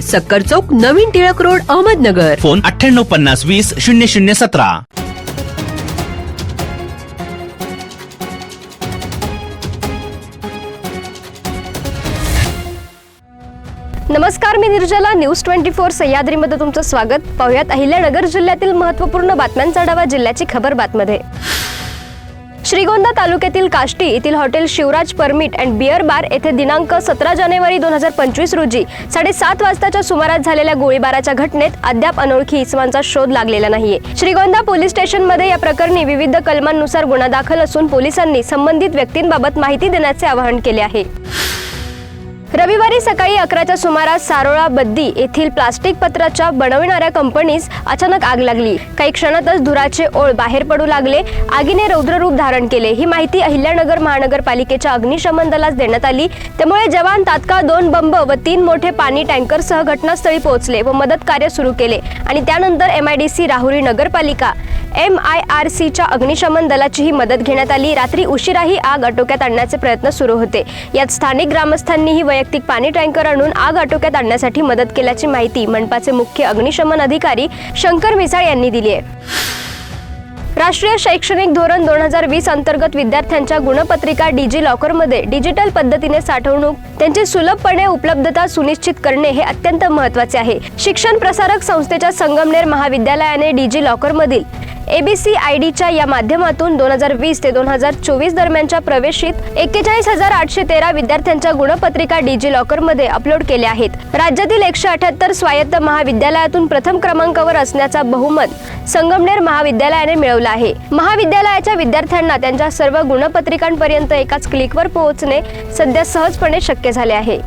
सक्कर चौक नवीन Tilak road Ahmednagar. Phone अठ्ठ्याण्णव पन्नास वीस शून्य शून्य सतरा. नमस्कार मी निर्जला. न्यूज ट्वेंटी फोर सह्याद्रीमध्ये तुमचं स्वागत. पाहुयात अहिल्यानगर जिल्ह्यातील महत्त्वपूर्ण बातम्यांचा आढावा जिल्ह्याची खबर बातमध्ये. श्रीगोंदा तालुक्यातील काष्टी येथील hotel Shivraj permit and beer bar येथे दिनांक सतरा जानेवारी दोन हजार पंचवीस रोजी साडेसात वाजताच्या सुमारास झालेल्या गोळीबाराच्या घटनेत अद्याप अनोळखी इसमांचा शोध लागलेला नाहीये. श्रीगोंदा पोलीस स्टेशनमध्ये या प्रकरणी विविध कलमांनुसार गुन्हा दाखल असून पोलिसांनी संबंधित व्यक्तींबाबत माहिती देण्याचे आवाहन केले आहे. रविवारी सकाळी अकराच्या सुमारास सारोळा बद्दी येथील प्लास्टिक पत्राच्या बनविणाऱ्या कंपनीस अचानक आग लागली. काही क्षणातच धुराचे ओळ बाहेर पडू लागले. आगीने रौद्ररूप धारण केले. ही माहिती अहिल्यानगर महानगरपालिकेच्या अग्निशमन दलास देण्यात आली. त्यामुळे जवान तात्काळ दोन बंब व तीन मोठे पाणी टँकरसह घटनास्थळी पोहोचले व मदत कार्य सुरू केले. आणि त्यानंतर M I D C Rahuri नगरपालिका एम आय आर सीच्या अग्निशमन दलाचीही मदत घेण्यात आली. रात्री उशिराही आग आटोक्यात आणण्याचे प्रयत्न सुरू होते. यात स्थानिक ग्रामस्थांनीही वैयक्तिक पाणी टँकर आणून आग आटोक्यात आणण्यासाठी मदत केल्याची माहिती मनपाचे मुख्य अग्निशमन अधिकारी शंकर मिसाळ यांनी दिली आहे. राष्ट्रीय शैक्षणिक धोरण दोन हजार वीस अंतर्गत विद्यार्थ्यांच्या गुणपत्रिका डिजी लॉकरमध्ये डिजिटल पद्धतीने साठवणूक त्यांची सुलभपणे उपलब्धता सुनिश्चित करणे हे अत्यंत महत्त्वाचे आहे. शिक्षण प्रसारक संस्थेच्या संगमनेर महाविद्यालयाने डिजी लॉकरमधील एबीसी आय डीच्या या माध्यमातून दोन हजार वीस ते दोन हजार चोवीस दरम्यानच्या प्रवेशित एक्केचाळीस हजार आठशे तेरा विद्यार्थ्यांच्या गुणपत्रिका डिजी लॉकरमध्ये अपलोड केल्या आहेत. राज्यातील एकशे अठ्याहत्तर स्वायत्त महाविद्यालयातून प्रथम क्रमांकावर असण्याचा बहुमत संगमनेर महाविद्यालयाने मिळवला आहे. महाविद्यालयाच्या विद्यार्थ्यांना त्यांच्या सर्व गुणपत्रिकांपर्यंत एकाच क्लिकवर पोहोचणे सध्या सहजपणे शक्य झाले आहे.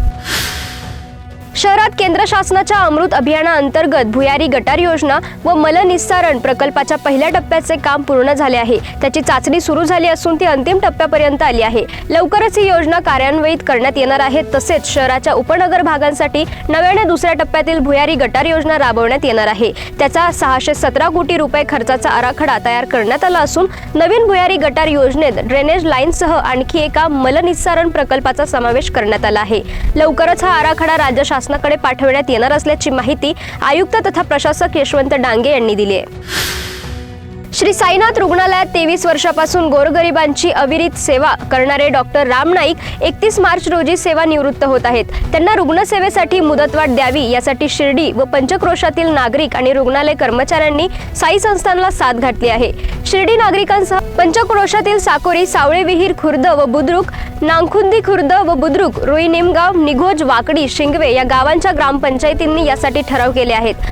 शहरात केंद्र शासनाच्या अमृत अभियानाअंतर्गत भुयारी गटार योजना व मलनिस्सारण प्रकल्पाच्या पहिल्या टप्प्याचे काम पूर्ण झाले आहे. त्याची चाचणी सुरू झाली असून ती अंतिम टप्प्यापर्यंत आली आहे. लवकरच ही योजना कार्यान्वित करण्यात येणार आहे. तसेच शहराच्या उपनगर भागांसाठी नव्याने दुसऱ्या टप्प्यातील भुयारी गटार योजना राबवण्यात येणार आहे. त्याचा सहाशे सतरा कोटी रुपये खर्चाचा आराखडा तयार करण्यात आला असून नवीन भुयारी गटार योजनेत ड्रेनेज लाईनसह आणखी एका मलनिस्सारण प्रकल्पाचा समावेश करण्यात आला आहे. लवकरच हा आराखडा राज्य शासनाकडे पाठवण्यात येणार असल्याची माहिती आयुक्त तथा प्रशासक यशवंत डांगे यांनी दिली आहे. श्री साईनाथ रुग्णालयात तेवीस वर्षापासून गोरगरिबांची अविरित सेवा करणारे डॉक्टर राम नाईक एकतीस मार्च रोजी सेवा निवृत्त होत आहेत. त्यांना रुग्णसेवेसाठी मुदतवाढ द्यावी यासाठी शिर्डी व पंचक्रोशातील नागरिक आणि रुग्णालय कर्मचाऱ्यांनी साई संस्थानला साथ घातली आहे. शिर्डी नागरिकांसह पंचक्रोशातील साकोरी सावळे विहीर खुर्द व बुद्रुक नांखुंदी खुर्द व बुद्रुक रुई निमगाव निघोज वाकडी शिंगवे या गावांच्या ग्रामपंचायतींनी यासाठी ठराव केले आहेत.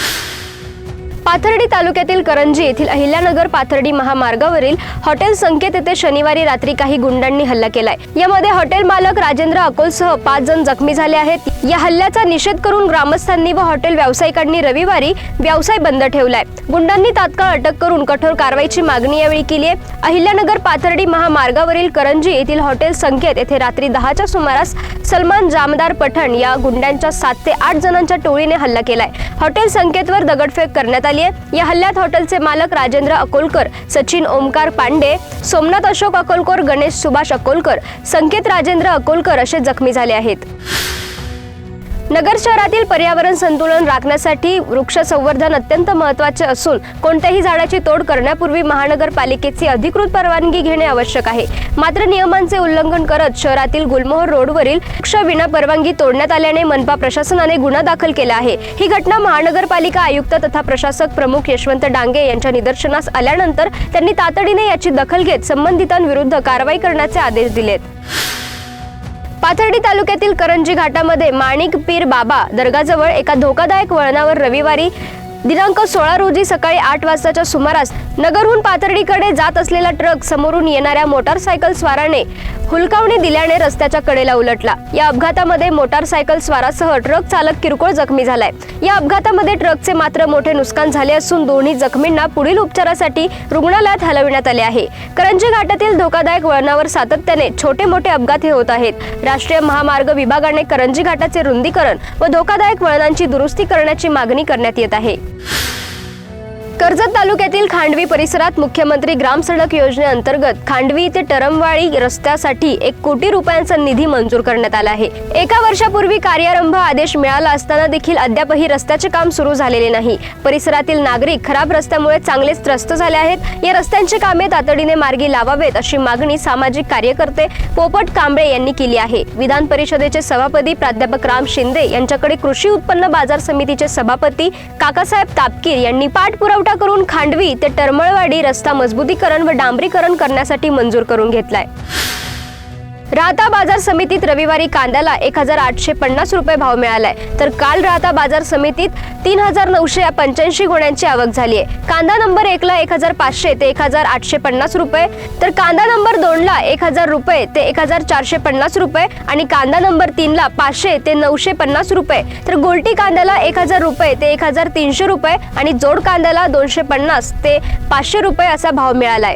पाथर्डी तालुक्यातील करंजी येथील अहिल्यानगर पाथर्डी महामार्गावरील हॉटेल संकेत येथे शनिवारी रात्री काही गुंडांनी हल्ला केलाय. यामध्ये हॉटेल मालक राजेंद्र अकोलसह पाच जण जखमी झाले आहेत. या हल्ल्याचा निषेध करून ग्रामस्थांनी व हॉटेल व्यावसायिकांनी रविवारी व्यवसाय बंद ठेवलाय. गुंडांनी तात्काळ अटक करून कठोर कारवाईची मागणी यावेळी केली आहे. अहिल्यानगर पाथर्डी महामार्गावरील करंजी येथील हॉटेल संकेत येथे रात्री दहाच्या सुमारास सलमान जामदार पठण या गुंड्यांच्या सात ते आठ जणांच्या टोळीने हल्ला केलाय. हॉटेल संकेतवर दगडफेक करण्यात झाली आहे या हल्ल्यात हॉटेलचे मालक राजेंद्र अकोलकर सचिन ओमकार पांडे सोमनाथ अशोक अकोलकर गणेश सुभाष अकोलकर संकेत राजेंद्र अकोलकर असे जखमी झाले आहेत. नगर शहरातील पर्यावरण संतुलन राखण्यासाठी वृक्ष संवर्धन अत्यंत महत्त्वाचे असून कोणत्याही झाडाची तोड करण्यापूर्वी महानगरपालिकेची अधिकृत परवानगी घेणे आवश्यक आहे. मात्र नियमांचे उल्लंघन करत शहरातील गुलमोहर रोडवरील वृक्ष विना परवानगी तोडण्यात आल्याने मनपा प्रशासनाने गुन्हा दाखल केला आहे. ही घटना महानगरपालिका आयुक्त तथा प्रशासक प्रमुख यशवंत डांगे यांच्या निदर्शनास आल्यानंतर त्यांनी तातडीने याची दखल घेत संबंधितांविरुद्ध कारवाई करण्याचे आदेश दिलेत. पाथर्डी तालुक्यातील करंजी घाटामध्ये माणिक पीर बाबा दर्गाजवळ एका धोकादायक वळणावर रविवारी दिनांक सोळा रोजी सकाळी आठ वाजताच्या सुमारास नगरहून पाथर्डीकडे जात असलेला ट्रक समोरून येणाऱ्या मोटारसायकल स्वाराने हुलकावणी दिल्याने रस्त्याच्या कडेला उलटला. या अपघातामध्ये मोटारसायकल स्वारासह ट्रक चालक किरकोळ जखमी झालाय. या अपघातामध्ये ट्रकचे मात्र मोठे नुकसान झाले असून दोन्ही जखमींना पुढील उपचारासाठी रुग्णालयात हलविण्यात आले आहे. करंजी घाटातील धोकादायक वळणावर सातत्याने छोटे मोठे अपघात हे होत आहेत. राष्ट्रीय महामार्ग विभागाने करंजी घाटाचे रुंदीकरण व धोकादायक वळणांची दुरुस्ती करण्याची मागणी करण्यात येत आहे. कर्जत तालुक्यातील खांडवी परिसरात मुख्यमंत्री ग्राम सडक योजनेअंतर्गत खांडवी ते टरमवाळी रस्त्यासाठी एक कोटी रुपयांचा निधी मंजूर करण्यात आला आहे. एका वर्षापूर्वी कार्यारंभ आदेश मिळाला असताना देखील अद्यापही रस्त्याचे काम सुरू झालेले नाही. परिसरातील नागरिक खराब रस्त्यामुळे चांगलेच त्रस्त झाले आहेत. या रस्त्यांची कामे तातडीने मार्गी लावावेत अशी मागणी सामाजिक कार्यकर्ते पोपट कांबळे यांनी केली आहे. विधान परिषदेचे सभापती प्राध्यापक राम शिंदे यांच्याकडे कृषी उत्पन्न बाजार समितीचे सभापती काकासाहेब तापकीर यांनी पाठपुरवठा करून खांडवी ते टरमळवाडी रस्ता मजबूतीकरण व डांबरीकरण करण्यासाठी मंजूर करून घेतलाय. राहता बाजार समितीत रविवारी कांद्याला एक हजार आठशे पन्नास रुपये भाव मिळालाय. तर काल राहता बाजार समितीत तीन हजार नऊशे पंच्याऐंशी गुण्यांची आवक झाली आहे. कांदा नंबर एकला एक हजार पाचशे ते एक हजार आठशे पन्नास रुपये तर कांदा नंबर दोनला एक हजार रुपये ते एक हजार चारशे पन्नास रुपये आणि कांदा नंबर तीनला पाचशे ते नऊशे पन्नास रुपये. तर गोलटी कांद्याला एक हजार रुपये ते एक हजार तीनशे रुपये आणि जोड कांद्याला दोनशे पन्नास ते पाचशे रुपये असा भाव मिळालाय.